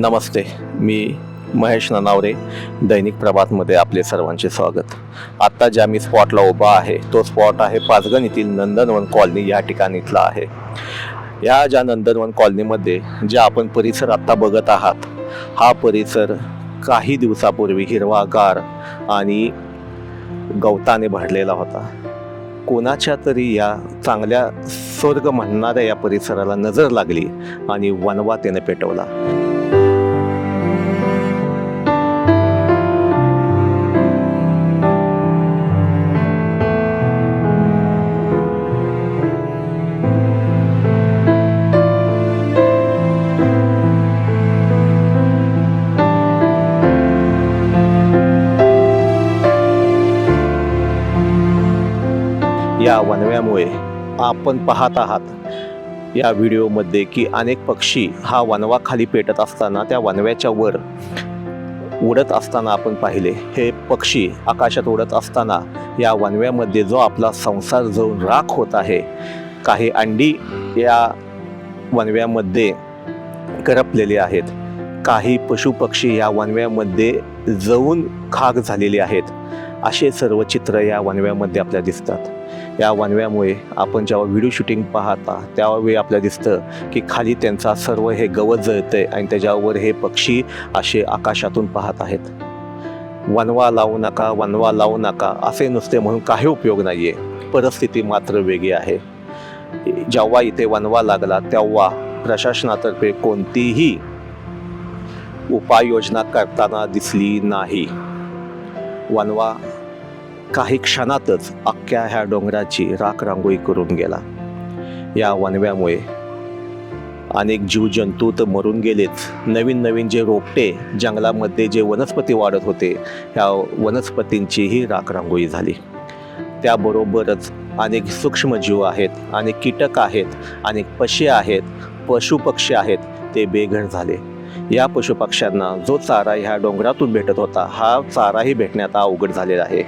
नमस्ते मी महेश ननावरे दैनिक प्रभातमध्ये आपले सर्वांचे स्वागत. आत्ता ज्या मी स्पॉटला उभा आहे तो स्पॉट आहे पाचगण येथील नंदनवन कॉलनी या ठिकाणीतला आहे. या ज्या नंदनवन कॉलनीमध्ये ज्या आपण परिसर आत्ता बघत आहात हा परिसर काही दिवसापूर्वी हिरवागार आणि गवताने भरलेला होता. कोणाच्या तरी या चांगल्या स्वर्ग म्हणणाऱ्या या परिसराला नजर लागली आणि वनवा त्याने पेटवला. या वनव्यामुळे आपण पाहत आहात या व्हिडिओमध्ये की अनेक पक्षी हा वनवाखाली पेटत असताना त्या वनव्याच्या वर उडत असताना आपण पाहिले. हे पक्षी आकाशात उडत असताना या वनव्यामध्ये जो आपला संसार जळून राख होत आहे काही अंडी या वनव्यामध्ये करपलेली आहेत. काही पशुपक्षी या वनव्यामध्ये जळून खाक झालेले आहेत. असे सर्व चित्र या वनव्यामध्ये आपल्या दिसतात. या वनव्यामुळे आपण जेव्हा व्हिडिओ शूटिंग पाहता त्यावेळी आपल्याला दिसतं की खाली त्यांचा सर्व हे गवत जळतंय आणि त्याच्यावर हे पक्षी असे आकाशातून पाहत आहेत. वनवा लावू नका वनवा लावू नका असे नुसते म्हणून काही उपयोग नाही आहे परिस्थिती मात्र वेगळी आहे. जेव्हा इथे वनवा लागला तेव्हा प्रशासनातर्फे कोणतीही उपाययोजना करताना दिसली नाही. वनवा काही क्षणातच अख्ख्या ह्या डोंगराची राख रांगोळी करून गेला. या वनव्यामुळे अनेक जीवजंतू तर मरून गेलेच नवीन नवीन जे रोपटे जंगलामध्ये जे वनस्पती वाढत होते ह्या वनस्पतींचीही राख रांगोळी झाली. त्याबरोबरच अनेक सूक्ष्मजीव आहेत अनेक कीटक आहेत अनेक पशी आहेत पशुपक्षी आहेत ते बेघर झाले. या पशुपक्ष्यांना जो चारा ह्या डोंगरातून भेटत होता हा चाराही भेटण्यात अवघड झालेला आहे.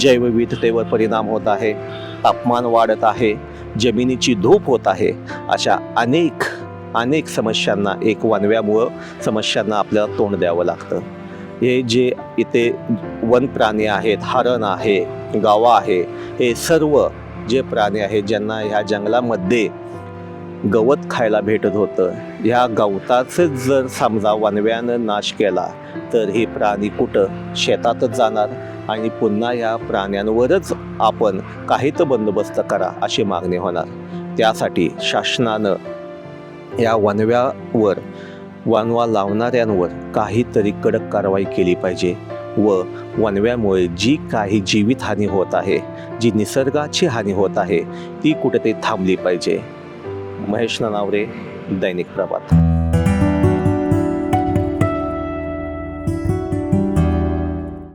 जैवविविधतेवर परिणाम होत आहे तापमान वाढत आहे जमिनीची धूप होत आहे अशा अनेक अनेक समस्यांना एक वनव्यामुळं समस्यांना आपल्याला तोंड द्यावं लागतं. हे जे इथे वन प्राणी आहेत हरण आहे गावा आहे हे सर्व जे प्राणी आहेत ज्यांना ह्या जंगलामध्ये गवत खायला भेटत होतं. ह्या गवताचं जर समजा वनव्यानं नाश केला तर हे प्राणी कुठं? शेतातच जाणार आणि पुन्हा या प्राण्यांवरच आपण काही तर बंदोबस्त करा अशी मागणी होणार. त्यासाठी शासनानं या वनव्यावर वनवा लावणाऱ्यांवर काहीतरी कडक कारवाई केली पाहिजे व वनव्यामुळे जी काही जीवितहानी होत आहे जी निसर्गाची हानी होत आहे ती कुठेतरी थांबली पाहिजे. महेश ननावरे दैनिक प्रभात.